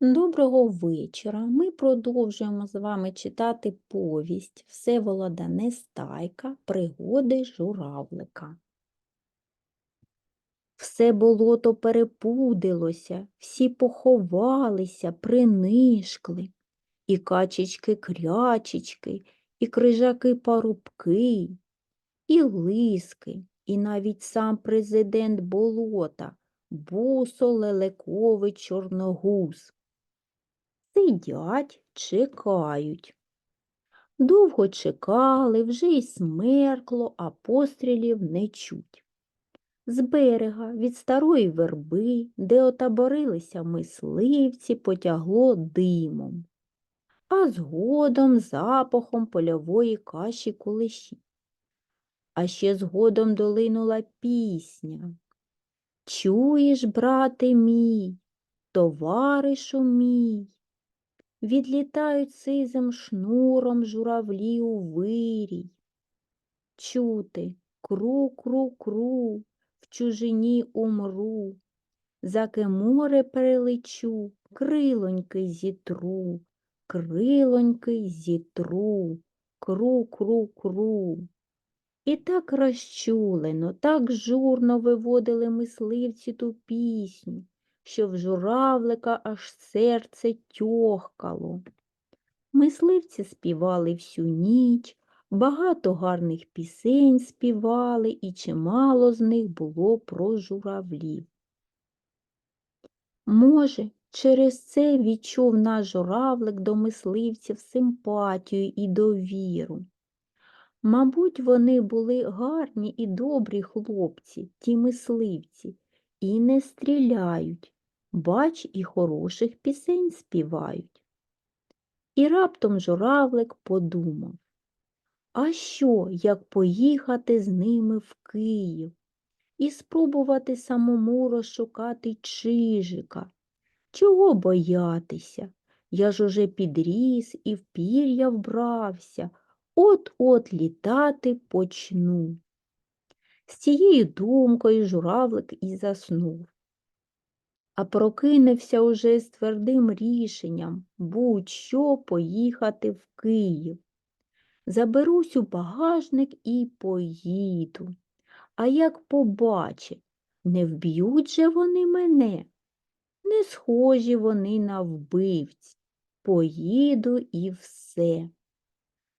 Доброго вечора. Ми продовжуємо з вами читати повість Всеволода Нестайка Пригоди журавлика. Все болото перепудилося, всі поховалися, принишкли. І качечки-крячечки, і крижаки-парубки, і лиски, і навіть сам президент болота Бусо Лелековий Чорногуз. Сидять, чекають. Довго чекали, вже й смеркло, а пострілів не чуть. З берега від старої верби, де отаборилися мисливці, потягло димом, а згодом запахом польової каші кулеші. А ще згодом долинула пісня. Чуєш, брате мій, товаришу мій, Відлітають сизим шнуром журавлі у вирій. Чути кру-кру-кру, в чужині умру, заки море перелечу, крилоньки зітру, крилоньки зітру, кру-кру-кру. І так розчулено, так журно виводили мисливці ту пісню, що в журавлика аж серце тьохкало. Мисливці співали всю ніч, багато гарних пісень співали, і чимало з них було про журавлів. Може, через це відчув наш журавлик до мисливців симпатію і довіру. Мабуть, вони були гарні і добрі хлопці, ті мисливці, і не стріляють, бач, і хороших пісень співають. І раптом журавлик подумав, а що, як поїхати з ними в Київ і спробувати самому розшукати чижика? Чого боятися? Я ж уже підріс і в пір'я вбрався, от-от літати почну. З цією думкою журавлик і заснув а прокинувся уже з твердим рішенням будь-що поїхати в Київ. Заберусь у багажник і поїду. А як побачить, не вб'ють же вони мене, не схожі вони на вбивць. Поїду і все.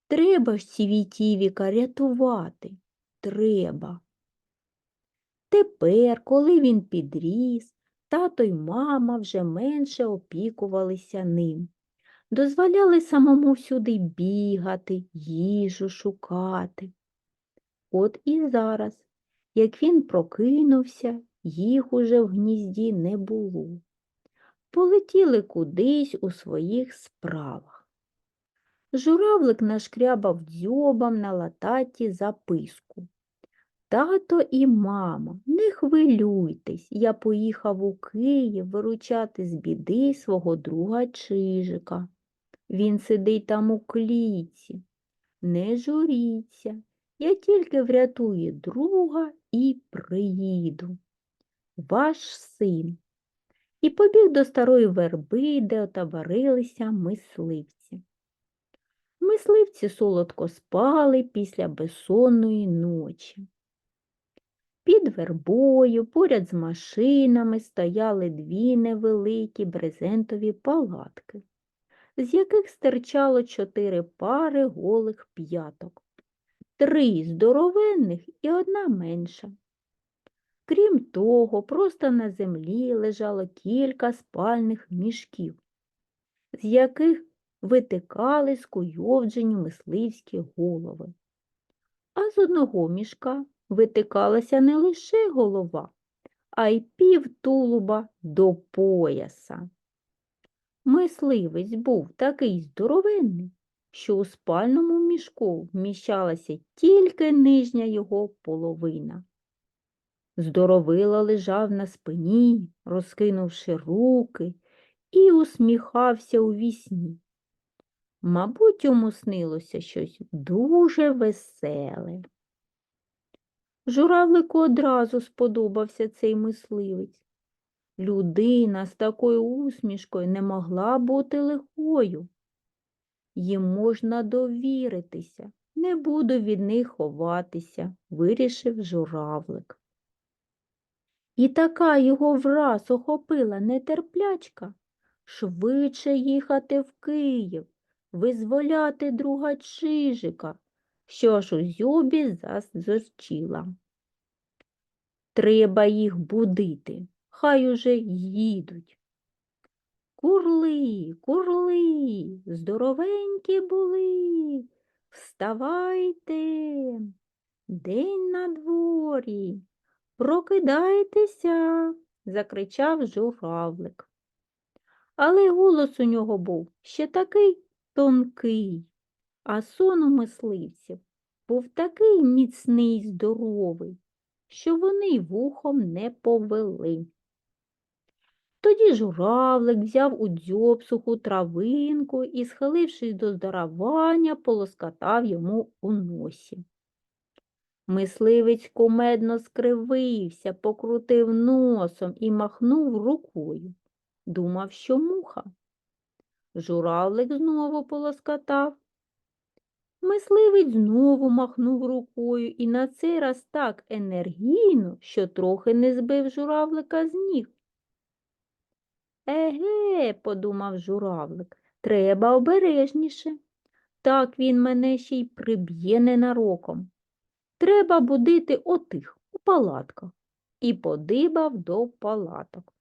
Треба ж Сівітівіка рятувати. Треба. Тепер, коли він підріс, Тато й мама вже менше опікувалися ним, дозволяли самому всюди бігати, їжу шукати. От і зараз, як він прокинувся, їх уже в гнізді не було. Полетіли кудись у своїх справах. Журавлик нашкрябав дзьобом на лататі записку. Тато і мама, не хвилюйтесь, я поїхав у Київ виручати з біди свого друга Чижика. Він сидить там у кліці. Не журіться, я тільки врятую друга і приїду. Ваш син. І побіг до старої верби, де отаборилися мисливці. Мисливці солодко спали після безсонної ночі. Під вербою, поряд з машинами стояли дві невеликі брезентові палатки, з яких стирчало чотири пари голих п'яток, три здоровенних і одна менша. Крім того, просто на землі лежало кілька спальних мішків, з яких витикали скуйовджені мисливські голови. А з одного мішка витикалася не лише голова, а й пів тулуба до пояса. Мисливець був такий здоровенний, що у спальному мішку вміщалася тільки нижня його половина. Здоровила лежав на спині, розкинувши руки, і усміхався у вісні. Мабуть, йому снилося щось дуже веселе. Журавлику одразу сподобався цей мисливець. Людина з такою усмішкою не могла бути лихою. Їм можна довіритися, не буду від них ховатися, вирішив журавлик. І така його враз охопила нетерплячка, швидше їхати в Київ, визволяти друга Чижика, що аж у зьобі зазорчила. Треба їх будити, хай уже їдуть. Курли, курли, здоровенькі були, вставайте, день на дворі, прокидайтеся, закричав журавлик. Але голос у нього був ще такий тонкий, а сон у мисливців був такий міцний й здоровий, що вони й вухом не повели. Тоді журавлик взяв у дзьоб суху травинку і, схилившись до здаравання, полоскатав йому у носі. Мисливець кумедно скривився, покрутив носом і махнув рукою. Думав, що муха. Журавлик знову полоскатав. Мисливець знову махнув рукою і на цей раз так енергійно, що трохи не збив журавлика з ніг. Еге, подумав журавлик, треба обережніше. Так він мене ще й приб'є ненароком. Треба будити отих у палатках. І подибав до палаток.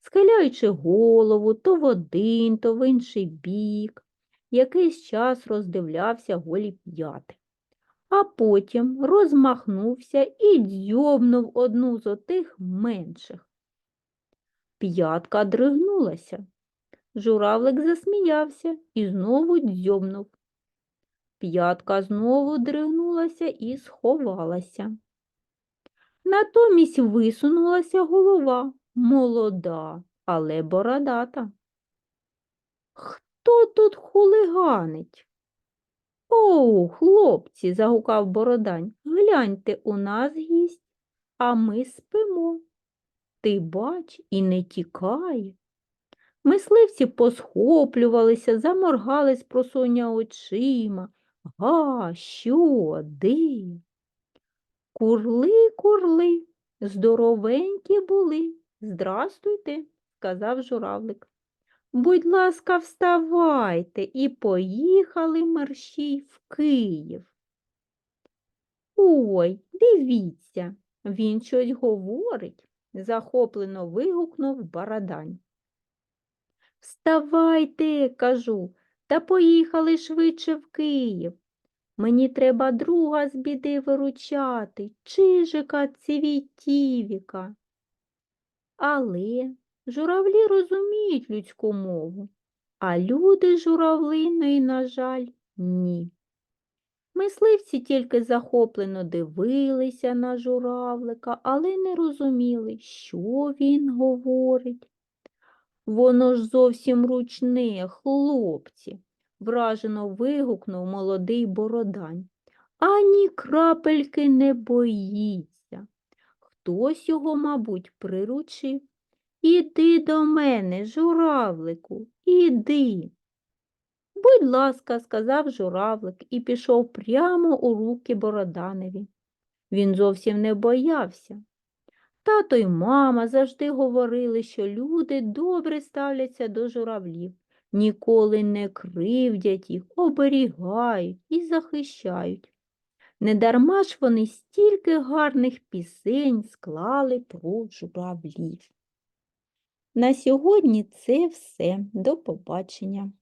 Схиляючи голову то в один, то в інший бік, якийсь час роздивлявся голі п'яти, а потім розмахнувся і дзьобнув одну з отих менших. П'ятка дригнулася. Журавлик засміявся і знову дзьобнув. П'ятка знову дригнулася і сховалася. Натомість висунулася голова, молода, але бородата. Хто тут хулиганить? О, хлопці, загукав Бородань, гляньте, у нас гість, а ми спимо. Ти бач і не тікає. Мисливці посхоплювалися, заморгали з просоння очима. Га, що, де? Курли, курли, здоровенькі були. Здрастуйте, сказав журавлик. Будь ласка, вставайте і поїхали мерщій в Київ. Ой, дивіться, він щось говорить, захоплено вигукнув Барадань. Вставайте, кажу, та поїхали швидше в Київ. Мені треба друга з біди виручати, чижика цівітівіка. Але журавлі розуміють людську мову, а люди журавлиної, на жаль, ні. Мисливці тільки захоплено дивилися на журавлика, але не розуміли, що він говорить. Воно ж зовсім ручне, хлопці, вражено вигукнув молодий бородань. Ані крапельки не боїться. Хтось його, мабуть, приручив. Іди до мене, журавлику, іди. Будь ласка, сказав журавлик і пішов прямо у руки Бороданові. Він зовсім не боявся. Тато й мама завжди говорили, що люди добре ставляться до журавлів, ніколи не кривдять їх, оберігають і захищають. Недарма ж вони стільки гарних пісень склали про журавлів. На сьогодні це все. До побачення.